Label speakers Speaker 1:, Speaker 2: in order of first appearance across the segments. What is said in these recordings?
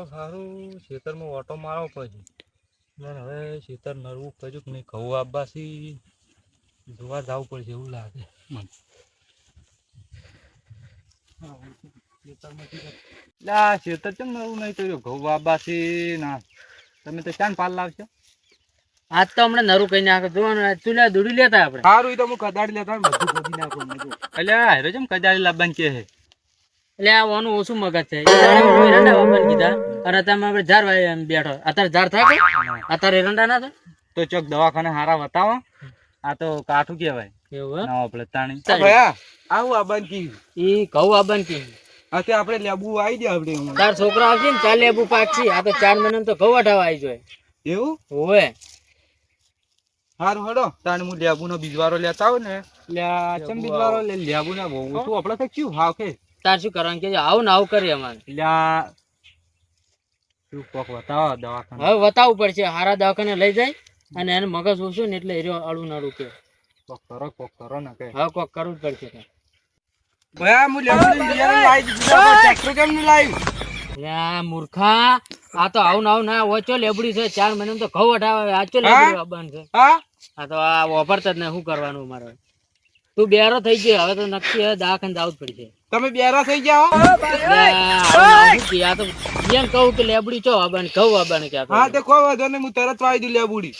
Speaker 1: મારો સારું. ખેતરમાં ઓટો મારો પછી. હવે ખેતર નરવું કર્યું કે નહીં ઘઉં આબાસી જોવા જવું પડશે એવું લાગે. મને ખેતર કેમ નરવું નહીં કર્યું? ઘઉં આબાસી ના. તમે તો ક્યાં પાલ લાવશો?
Speaker 2: આજ તો હમણાં નરું કઈ નાખે જોવાનું તું લે દોડી લેતા આપણે.
Speaker 1: સારું તો હું કદાડી લેતા બધું ખોદી નાખું એટલે હારે જેમ કદાડી લાવવાની કે
Speaker 2: એટલે આ ઓનું ઓછું મગજ છે. કીધા અને તમે આપણે ઝાર વાય એમ બેઠો. અત્યારે ઝાર થાય? અત્યારે એરંડા ના થાય?
Speaker 1: તો ચોક દવાખાને હારા બતાવો આ તો કાઠું કહેવાય.
Speaker 2: એવું?
Speaker 1: ના આપણે તાણી આવું આબાન કી
Speaker 2: ઈ ઘઉં આબાન કી
Speaker 1: આતે આપણે લેબુ આવી દે આપણે
Speaker 2: તાર છોકરા આવશે ને ચાર લેબુ પાકશી આ તો ચાર મહિના તો ઘઉં અઢાવા આવી જોઈએ
Speaker 1: એવું?
Speaker 2: હોય
Speaker 1: હારું હડો. તાણ હું લેબુ નો બીજવારો લેતા આવું ને. ચમ બીજવારો? લે લેબુ ના બહુ તું આપણે તો કયું ભાવ કે.
Speaker 2: તાર શું કરવાનું? કે આવું ને આવું કરીએ અમારે.
Speaker 1: આ શું કોક બતાવો દવાખાને.
Speaker 2: હવે બતાવવું પડશે. હારા દવાખાને લઈ જાય અને એને મગજ ઓછું ને એટલે એરો અડું નડું કે.
Speaker 1: કોક કરો કોક કરો ને કે
Speaker 2: હવે કોક કરવું જ પડશે.
Speaker 1: ભયા હું બિયારણ લાવી ટ્રેક્ટર કેમ નહીં લાવ્યું
Speaker 2: અલ્યા મૂર્ખા. આ તો આવું ને આવું ના ઓછો લેબડી છે. ચાર મહિના તો ઘઉં અઠાવે આચો લેબડી છે.
Speaker 1: હા?
Speaker 2: આ તો આ વાપરતા જ ને શું કરવાનું મારે તું બેરો થઈ ગયો હવે તો નક્કી હવે દવાખાને જવું જ પડશે.
Speaker 1: તમે બેરા થઈ
Speaker 2: કે? આ તો એમ કહું કે લેબડી ચો આવવાની ઘઉં આવવાની કે તો.
Speaker 1: હા તે કોઈ વાંધો નહીં હું તરત વાવી દઉં લેબડી.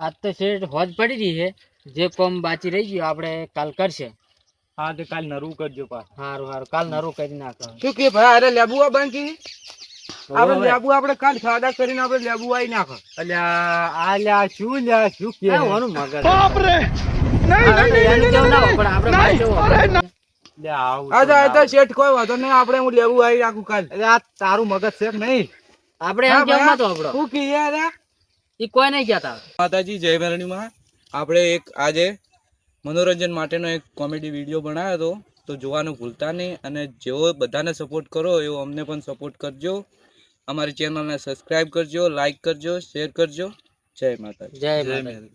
Speaker 2: આજ તો શેઠ હોજ પડી રહી છે. જે કોમ બાકી રહી ગયું આપણે કાલ કરશે.
Speaker 1: હા તે કાલ નરવું કરજો પા
Speaker 2: સારું હારું કાલ નરું કરી નાખો.
Speaker 1: શું કે ભાઈ અરે લેબુ આ બાંકી આપણે લેબુ આપણે કાલ ખાડા કરીને આપણે લેબુ આવી નાખો. અલ્યા આ લ્યા શું લ્યા શું કે?
Speaker 2: આ ઓનું મગજ. પણ આપણે
Speaker 1: શેઠ કોઈ વાંધો નહીં આપણે હું લેબુ આવી નાખું કાલ. આ તારું મગજ છે નહીં?
Speaker 2: આપણે એમ કેમ નતો આપણો?
Speaker 1: શું કે યાર આ?
Speaker 2: કોઈ નહીં કહેતા.
Speaker 1: માતાજી જય મેરણીમાં આપણે એક આજે મનોરંજન માટેનો એક કોમેડી વીડિયો બનાવ્યો હતો. તો જોવાનું ભૂલતા નહીં અને જેવો બધાને સપોર્ટ કરો એવો અમને પણ સપોર્ટ કરજો. અમારી ચેનલને સબસ્ક્રાઈબ કરજો લાઈક કરજો શેર કરજો. જય માતા
Speaker 2: જય માતાજી.